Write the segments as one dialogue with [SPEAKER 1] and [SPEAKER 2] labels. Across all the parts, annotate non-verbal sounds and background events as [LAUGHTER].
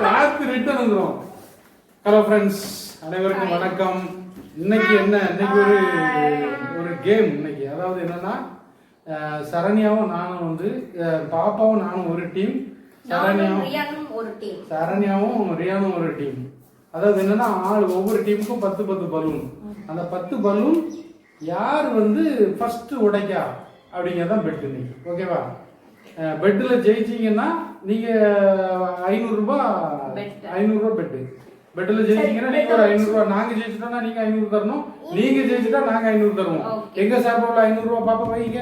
[SPEAKER 1] காத்து ரிட்டன் வந்துடும் hello friends அனைவருக்கும் வணக்கம். இன்னைக்கு என்ன? இன்னைக்கு ஒரு ஒரு கேம் இன்னைக்கு. அதாவது என்னன்னா சரண்யாவும் நானும் வந்து பாப்பாவும் நானும் ஒரு டீம் சரண்யாவும்
[SPEAKER 2] ஒரு டீம்
[SPEAKER 1] சரண்யாவும் ரியானும் ஒரு டீம் அதாவது என்னன்னா ஆள் ஒவ்வொரு டீமுக்கும் பத்து பத்து பலூன் அந்த பத்து பலூன் யார் வந்து ஃபர்ஸ்ட் உடைக்கா? அப்படிங்கிறதான் பெட் இன்னைக்கு. ஓகேவா பெட்டில் ஜெயிச்சீங்கன்னா நீங்க ஐநூறுரூபா. ஐநூறுரூவா பெட்டு. பெட்டில் ஜெயிச்சீங்கன்னா நீங்க ஒரு ஐநூறுரூவா நாங்க ஜெயிச்சிட்டோம்னா நீங்க ஐநூறு தரணும். நீங்க ஜெயிச்சிட்டா நாங்க ஐநூறு தருவோம்.
[SPEAKER 2] Okay.
[SPEAKER 1] எங்க சார்பில் ஐநூறுரூவா பாப்பா வைங்க.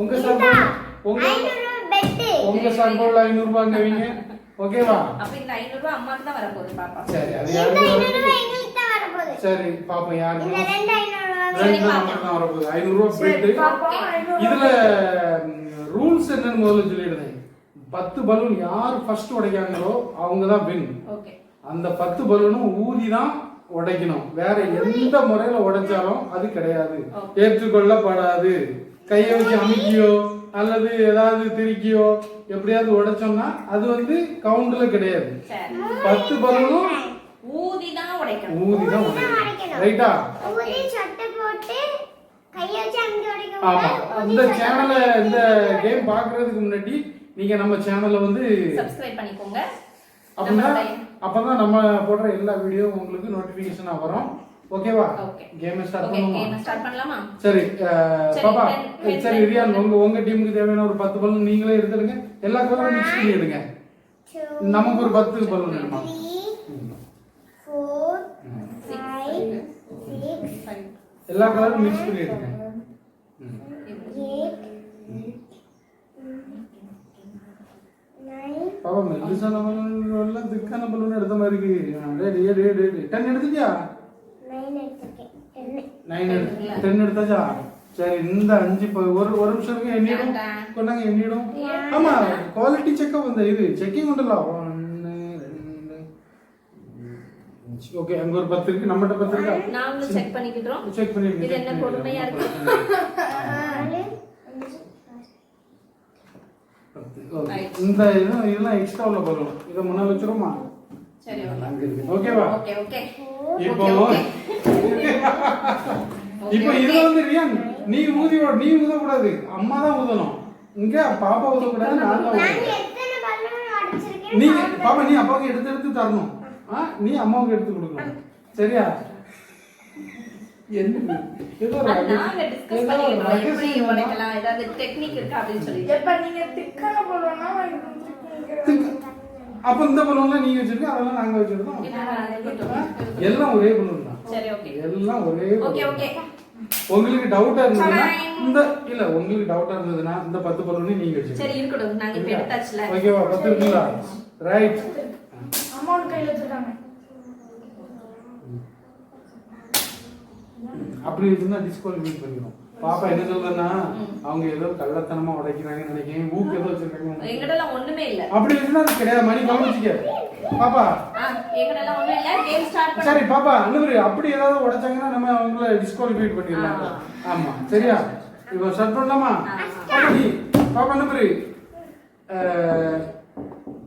[SPEAKER 1] உங்க சார்பில் உங்க உங்க சார்பில் ஐநூறுரூவா அங்க வைங்க. ஓகேவா?
[SPEAKER 2] பாப்பா.
[SPEAKER 1] சரி அது யாருக்கு? சரி பாப்போம் யாருக்கு ரெண்டு தான் வரப்போகுது. ஐநூறு ரூபா பெட்டு. இதுல ரூல்ஸ் என்னன்னு முதல்ல சொல்லிடுறேன். பத்து பலூன் யார் ஃபர்ஸ்ட் உடைக்காங்களோ அவங்க தான் வின்
[SPEAKER 2] ஓகே.
[SPEAKER 1] அந்த பத்து பலூனும் ஊதி தான் உடைக்கணும். வேற எந்த முறையில உடைச்சாலும் அது கிடையாது. ஏற்றுக்கொள்ளப்படாது. கையை வச்சு அமுக்கியோ அல்லது ஏதாவது திருக்கியோ எப்படியாவது உடைச்சோம்னா அது வந்து கவுண்ட்ல கிடையாது. பத்து பலூனும்
[SPEAKER 2] ஊதி தான் உடைக்கணும்.
[SPEAKER 1] ஊதி தான் உடைக்கணும் ரைட்டா ஆமா. இந்த சேனலை இந்த கேம் பாக்குறதுக்கு முன்னாடி நீங்க நம்ம சேனலை வந்து
[SPEAKER 2] சப்ஸ்கிரைப் பண்ணிக்கோங்க.
[SPEAKER 1] அப்படின்னா
[SPEAKER 2] நம்மளுடைய-
[SPEAKER 1] அப்பதான் நம்ம போடுற எல்லா வீடியோ உங்களுக்கு நோட்டிபிகேஷனா வரும். ஓகேவா
[SPEAKER 2] ஓகே
[SPEAKER 1] கேம் ஸ்டார்ட்
[SPEAKER 2] பண்ணலாமா?
[SPEAKER 1] சரி பாப்பா சரி ரியான் உங்க உங்க டீமுக்கு தேவையான ஒரு பத்து பலூன் நீங்களே எடுத்துடுங்க. எல்லா கலரும் மிக்ஸ் பண்ணி எடுங்க. நமக்கு ஒரு பத்து பலூன் எடுமா எல்லா கலரும் மிக்ஸ் பண்ணி எடுங்க ம். பாப்பா மெல்லிசான பலூன் எல்லாம் திக்கான பலூன் எடுத்த மாதிரி இருக்கு. டென் எடுத்துட்டியா? நைன் எடுத்து டென் எடுத்தாச்சா? சரி இந்த அஞ்சு ஒரு ஒரு நிமிஷம் எண்ணிடும் கொண்டாங்க எண்ணிடும் ஆமா குவாலிட்டி செக்அப் இந்த இது செக்கிங் ரெண்டு ஓகே அங்க ஒரு பத்து இருக்கு. நம்மகிட்ட பத்து இருக்கா?
[SPEAKER 2] நாங்களும் செக் பண்ணிக்கிட்டோம்
[SPEAKER 1] செக் பண்ணிருங்க
[SPEAKER 2] இது என்ன கொடுமையா இருக்கு?
[SPEAKER 1] இந்த இது இதெல்லாம் எக்ஸ்ட்ரா உள்ள பலூன் இதை முன்னால வச்சிருமா
[SPEAKER 2] சரி
[SPEAKER 1] ஓகேவா
[SPEAKER 2] ஓகே ஓகே
[SPEAKER 1] இப்போ
[SPEAKER 2] ஓகே, [LAUGHS]
[SPEAKER 1] இப்போ இதுல வந்து ரியான் நீ ஊதி நீ ஊதக்கூடாது. அம்மா தான் ஊதணும். இங்க பாப்பா ஊதக்கூடாது நான் தான் ஊதணும். நீ பாப்பா நீ அப்பாவுக்கு எடுத்து எடுத்து தரணும். நீ அம்மாவுக்கு எடுத்து கொடுக்கணும். சரியா? என்ன? ஏதோ. அப்ப இந்த பலூன்லாம் நீங்க வச்சிருக்க அதெல்லாம் நாங்க வச்சிருக்கோம். எல்லாம் ஒரே பலூன் தான்.
[SPEAKER 2] சரி ஓகே.
[SPEAKER 1] எல்லாம் ஒரே
[SPEAKER 2] ஓகே
[SPEAKER 1] balloon.
[SPEAKER 2] ஓகே.
[SPEAKER 1] உங்களுக்கு டவுட்டா இருந்ததுன்னா. இந்த இல்ல உங்களுக்கு டவுட்டா இருந்ததுன்னா இந்த பத்து பலூனையும் நீங்க வச்சிருக்கீங்க. ஓகேவா? பத்து இருக்குங்களா? ரைட்
[SPEAKER 3] கையில வச்சிருக்காங்க.
[SPEAKER 1] அப்படி இருந்தா டிஸ்குவாலிஃபை பண்ணிடும் பாப்பா என்ன சொல்றதுன்னா அவங்க ஏதோ கள்ளத்தனமா உடைக்கிறாங்கன்னு நினைக்கிறேன். ஊக்கு ஏதோ வச்சிருக்காங்க.
[SPEAKER 2] எங்கிட்ட எல்லாம் ஒண்ணுமே இல்ல.
[SPEAKER 1] அப்படி இருந்தா அது கிடையாது. மணி கவனிச்சுக்க. பாப்பா.
[SPEAKER 2] எல்லாம் ஒண்ணும் இல்ல. கேம் ஸ்டார்ட்
[SPEAKER 1] சரி பாப்பா அனுபவி அப்படி ஏதாவது உடைச்சாங்கன்னா நம்ம அவங்கள டிஸ்குவாலிஃபை பண்ணிடலாம். ஆமா சரியா? இப்போ ஸ்டார்ட் பண்ணலாமா? பாப்பா அனுபவி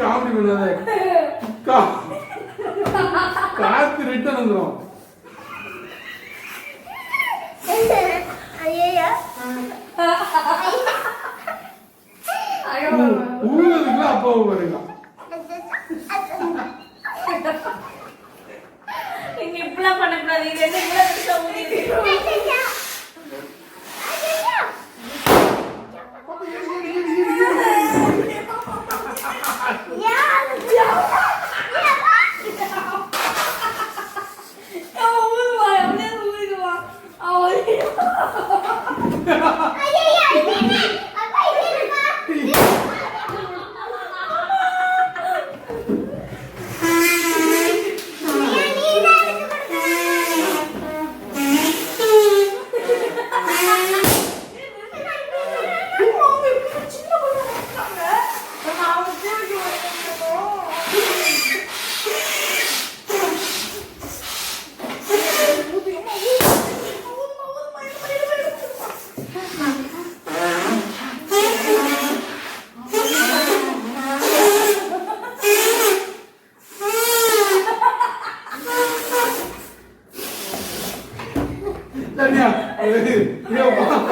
[SPEAKER 1] காமெடி பண்ணாத காத்து ரிட்டன் வந்துடும்
[SPEAKER 2] நீங்க இப்படிலாம் பண்ணக்கூடாது. இது என்ன
[SPEAKER 1] 왜? 왜 엄마?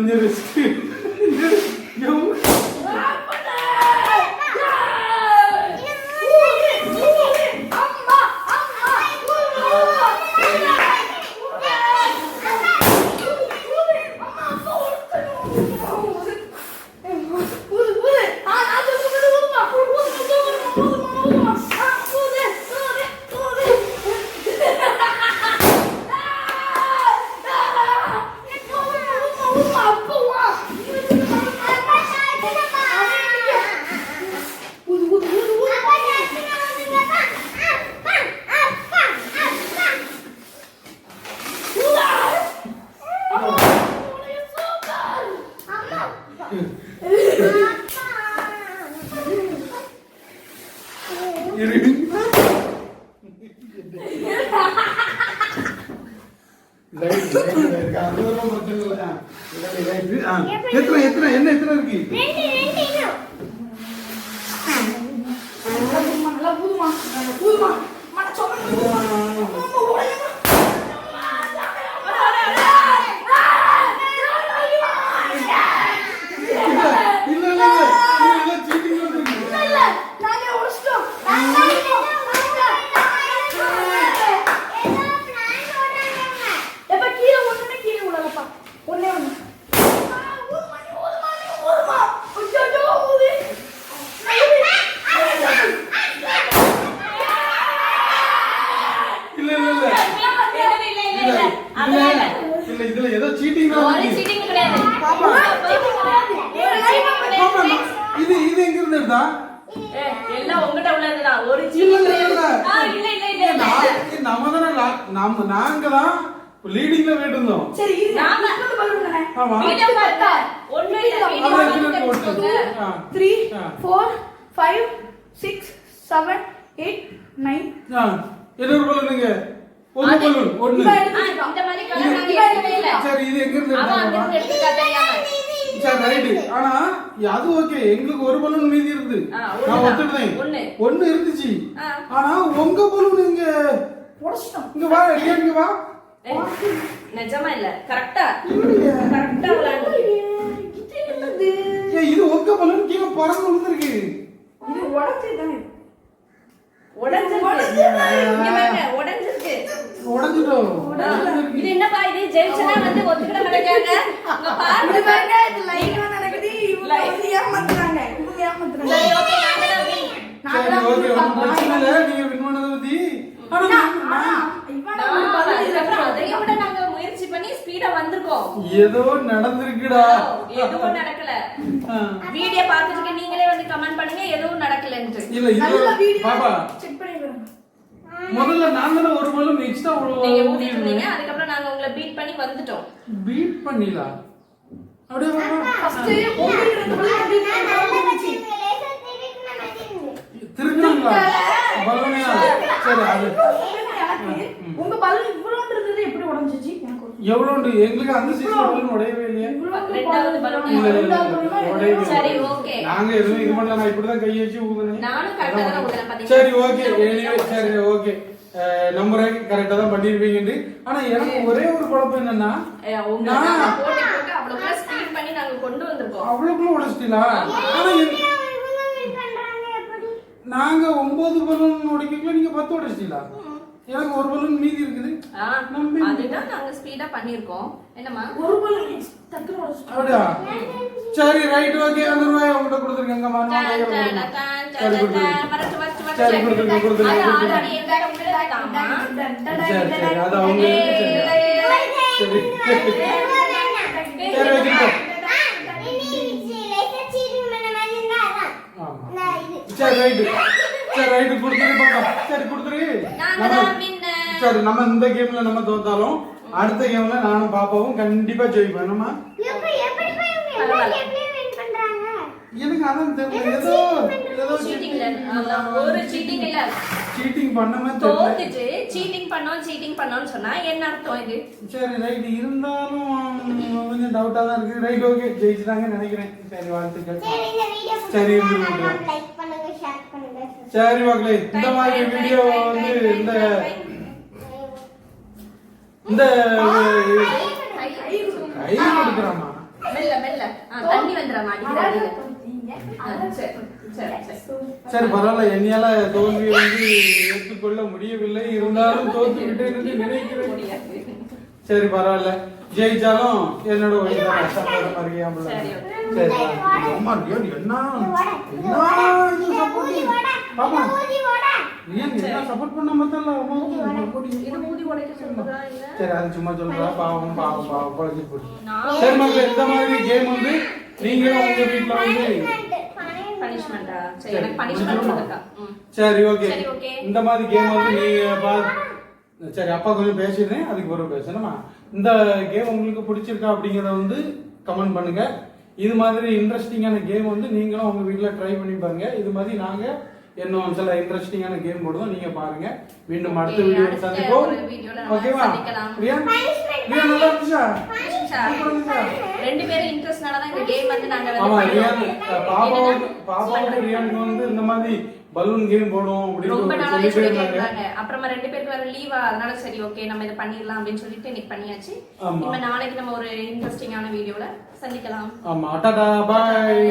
[SPEAKER 1] கொஞ்சம்
[SPEAKER 3] புதுமா புதுமா மன சொன்ன
[SPEAKER 1] இல்ல இல்ல இல்ல இல்ல சீட்டிங் வந்துருக்கு
[SPEAKER 3] இல்ல நாங்க ஒடிச்சிட்டோம் எப்ப கீழே ஒண்ணுமே கீழே விடலப்பா ஒண்ணே ஒண்ணு
[SPEAKER 1] இல்ல இல்ல இல்ல
[SPEAKER 2] இல்ல, இல்ல, இல்ல, இல்ல. அதெல்லாம் இல்ல.
[SPEAKER 1] இல்ல இதுல ஏதோ சீட்டிங்
[SPEAKER 2] ஒரு
[SPEAKER 1] இருக்கு
[SPEAKER 2] cheating கிடையாது.
[SPEAKER 1] பாப்பா. பாப்பா,
[SPEAKER 2] கிடையாது.
[SPEAKER 1] இது இது எங்க இருந்து எடுத்தா
[SPEAKER 2] ஏய், எல்லாம் உங்ககிட்ட உள்ளதுதான். ஒரு
[SPEAKER 1] இல்ல
[SPEAKER 2] cheating
[SPEAKER 1] இல்ல இல்ல
[SPEAKER 2] கிடையாது. ஆ, இல்ல, இல்ல, இல்ல, இல்ல.
[SPEAKER 1] நான் நம்ம தானே லா- நம்ம நாங்க தான் லீடிங்ல போயிட்டு இருந்தோம்
[SPEAKER 3] சரி இது
[SPEAKER 2] நாம-
[SPEAKER 3] நாம பலூன் தானே
[SPEAKER 1] ஆமா
[SPEAKER 2] வீடியோ பார்த்தா. ஒண்ணும் இல்ல, வீடியோ
[SPEAKER 1] அப்புறம்
[SPEAKER 2] பார்த்து
[SPEAKER 1] எத்தனை போட்டு
[SPEAKER 2] தெரிஞ்சுக்கோங்க.
[SPEAKER 1] ஆ.
[SPEAKER 3] Three. Four five six seven
[SPEAKER 1] eight nine பலூனுங்க ஒரு பலூன் ஒண்ணு.
[SPEAKER 2] இந்த மாதிரி நாங்க.
[SPEAKER 1] சரி இது எங்க இருந்து எடுத்தாங்க. சரி ரைட்டு ஆனா அது ஓகே எங்களுக்கு ஒரு பலூன் மீதி இருந்து நான். ஒத்துடுதேன்
[SPEAKER 2] ஒண்ணு.
[SPEAKER 1] இருந்துச்சு. ஆனா உங்க பலூன் இங்க இங்க வா இங்க வா
[SPEAKER 2] நிஜமா இல்ல. கரெக்டா. கரெக்டா விளையாண்டு
[SPEAKER 3] இது
[SPEAKER 1] உங்க பலூன் கீழே பறந்து விழுந்திருக்கு.
[SPEAKER 3] இது உடச்சி தானே
[SPEAKER 2] உடைஞ்சிருக்கு இங்க பாருங்க, உடைஞ்சிருக்கு.
[SPEAKER 1] உடஞ்சிட்டோம்
[SPEAKER 2] ஆ, இது என்னப்பா இது? ஜெயிச்சனா வந்து ஒத்துக்கிட மாட்டேங்கிறாங்க பாருங்க.
[SPEAKER 3] பாருங்க இது நடக்குது. இவங்க ஏமாத்துறாங்க. இவங்க ஏமாத்துறாங்க.
[SPEAKER 2] சரி ஓகே நாங்க
[SPEAKER 1] வின் பண்ணதை பத்தி. ஆனா
[SPEAKER 2] விட நாங்க முயற்சி பண்ணி ஸ்பீடா வந்திருக்கோம்.
[SPEAKER 1] ஏதோ நடந்திருக்குடா.
[SPEAKER 2] எதுவும் நடக்கல. வீடியோ பார்த்துட்டு நீங்களே வந்து கமெண்ட் பண்ணுங்க எதுவும் நடக்கலன்ட்டு.
[SPEAKER 1] இல்ல இது பாப்பா.
[SPEAKER 3] செக் பண்ணி பாருங்க
[SPEAKER 1] முதல்ல நான் தானே ஒரு பலூன் எக்ஸ்ட்ரா
[SPEAKER 2] நீங்க ஊத்திட்டு இருந்தீங்க அதுக்கப்புறம் நாங்க உங்களை பீட் பண்ணி வந்துட்டோம்.
[SPEAKER 1] பீட் பண்ணிடலாம் அப்படியே.
[SPEAKER 3] ஃபர்ஸ்ட் பல்லு எப்படி இருந்துச்சு.
[SPEAKER 1] திருக்குறீங்களா பலூனையா சரி அது எவ்வளோண்டு எங்களுக்கு அந்த சீசன் பலூன் உடையவே இல்லையா.
[SPEAKER 2] சரி.
[SPEAKER 1] நாங்க எதுவும் இது பண்ணல. நான் இப்படிதான் கை வச்சு ஊதுனேன்.
[SPEAKER 2] நானும் தான்?
[SPEAKER 1] சரி ஓகே. எனிவே சரி ஓகே. நம்புறேன் கரெக்டா தான் பண்ணிருப்பீங்க ஆனா எனக்கு ஒரே ஒரு குழப்பம் என்னன்னா நான்
[SPEAKER 2] நாங்க போட்டி போட்டு அவ்வளவு ஸ்பீட் பண்ணி நாங்க கொண்டு வந்திருக்கோம்.
[SPEAKER 1] அவ்வளவுக்குள்ள உடைச்சிட்டீங்களா ஆனா நாங்க ஒன்பது பலூன் உடைக்கல நீங்க பத்து உடைச்சிட்டீங்களா எனக்கு ஒரு பலூன் மீதி இருக்குது
[SPEAKER 2] அதுதான் நாங்க ஸ்பீடா பண்ணிருக்கோம் என்னம்மா
[SPEAKER 3] ஒரு பலூன்
[SPEAKER 1] அப்படியா சரி ரைட் ஓகே அந்த ரூபாய் கொடுத்துருக்கேங்க அவங்க ஆமா சரி ரைட்டு சரி ரைட்டு கொடுத்துரு பாப்பா. சரி கொடுத்துரு. சரி நம்ம இந்த கேம்ல நம்ம தோத்தாலும் அடுத்த கேம்ல நானும் பாப்பாவும் கண்டிப்பா ஜெயிப்போம். நம்ம எனக்கு அதான் தெரியல ஏதோ ஏதோ
[SPEAKER 2] Cheating. இல்ல. இல்ல.
[SPEAKER 1] சீட்டிங் பண்ணமே தெரியல.
[SPEAKER 2] தோத்துட்டு cheating பண்ணோம், cheating பண்ணோம்னு சொன்னா என்ன அர்த்தம் இது?
[SPEAKER 1] சரி ரைட் இருந்தாலும் கொஞ்சம் டவுட்டா தான் இருக்கு. ரைட் ஓகே ஜெயிச்சிட்டாங்கன்னு நினைக்கிறேன். சரி வாழ்த்துக்கள். சரி.
[SPEAKER 4] லைக் பண்ணுங்க
[SPEAKER 1] சரி மக்களே இந்த மாதிரி வீடியோ வந்து இந்த இந்த கை கொடுக்குறாமா?
[SPEAKER 2] மெல்ல, மெல்ல. தண்ணி. ஆ, சரி, சரி, சரி.
[SPEAKER 1] சரி பரவாயில்ல என்னையால தோல்வி வந்து ஏற்றுக்கொள்ள முடியவில்லை. இருந்தாலும் தோத்து என்று நினைக்கிறேன்.
[SPEAKER 2] முடியாது.
[SPEAKER 1] சரி பரவாயில்ல. ஜெயிச்சாலும் என்னோட சப்போர்ட் பண்ண? சரி. அது சும்மா சொல்றா. பாவம் பாவம் பாவம். போச்சு.
[SPEAKER 2] நான்
[SPEAKER 1] சரி மக்களே இந்த மாதிரி கேம் வந்து நீங்களும் உங்க வீட்ல வந்து?
[SPEAKER 2] சரி,
[SPEAKER 1] ஓகே. இந்த மாதிரி கேம் வந்து நீங்க சரி அப்பா கொஞ்சம் பேசிடுறேன் அதுக்கு பிறகு பேசணுமா? இந்த கேம் உங்களுக்கு பிடிச்சிருக்கா அப்படிங்கறத வந்து கமெண்ட் பண்ணுங்க. இது மாதிரி இன்ட்ரெஸ்டிங்கான கேம் வந்து நீங்களும் உங்க வீட்ல ட்ரை பண்ணி பாருங்க. இது மாதிரி நாங்க இன்னும் சில இன்ட்ரெஸ்டிங்கான கேம் போடுவோம் நீங்க பாருங்க. மீண்டும் அடுத்த வீடியோ சந்திப்போம். ஓகேவா. ரியான் ரியான் நல்லா இருந்துச்சா?
[SPEAKER 2] ரெண்டு பேரும் இன்ட்ரெஸ்ட்னால தான் இந்த கேம் வந்து நாங்க வந்து
[SPEAKER 1] ஆமா
[SPEAKER 2] பண்ணோம்.
[SPEAKER 1] ரியான் பாப்பாவுக்கு பாப்பாவுக்கு ரியானுக்கு வந்து இந்த மாதிரி பலூன் கேம்
[SPEAKER 2] ரொம்ப
[SPEAKER 1] அப்படின்னு சொல்லிட்டே
[SPEAKER 2] அப்புறமா ரெண்டு பேருக்கு வேற லீவா அதனால சரி ஓகே நம்ம இதை பண்ணிடலாம் அப்படின்னு சொல்லிட்டு இன்னைக்கு பண்ணியாச்சு. இப்ப நாளைக்கு நம்ம ஒரு இன்ட்ரெஸ்டிங்கான வீடியோல சந்திக்கலாம்.
[SPEAKER 1] ஆமா. டாடா
[SPEAKER 3] பாய்